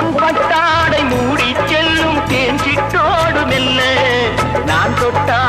பொன்பட்டாடை மூடி செல்லும் தேஞ்சிட்டோடு மெல்ல. நான் தொட்ட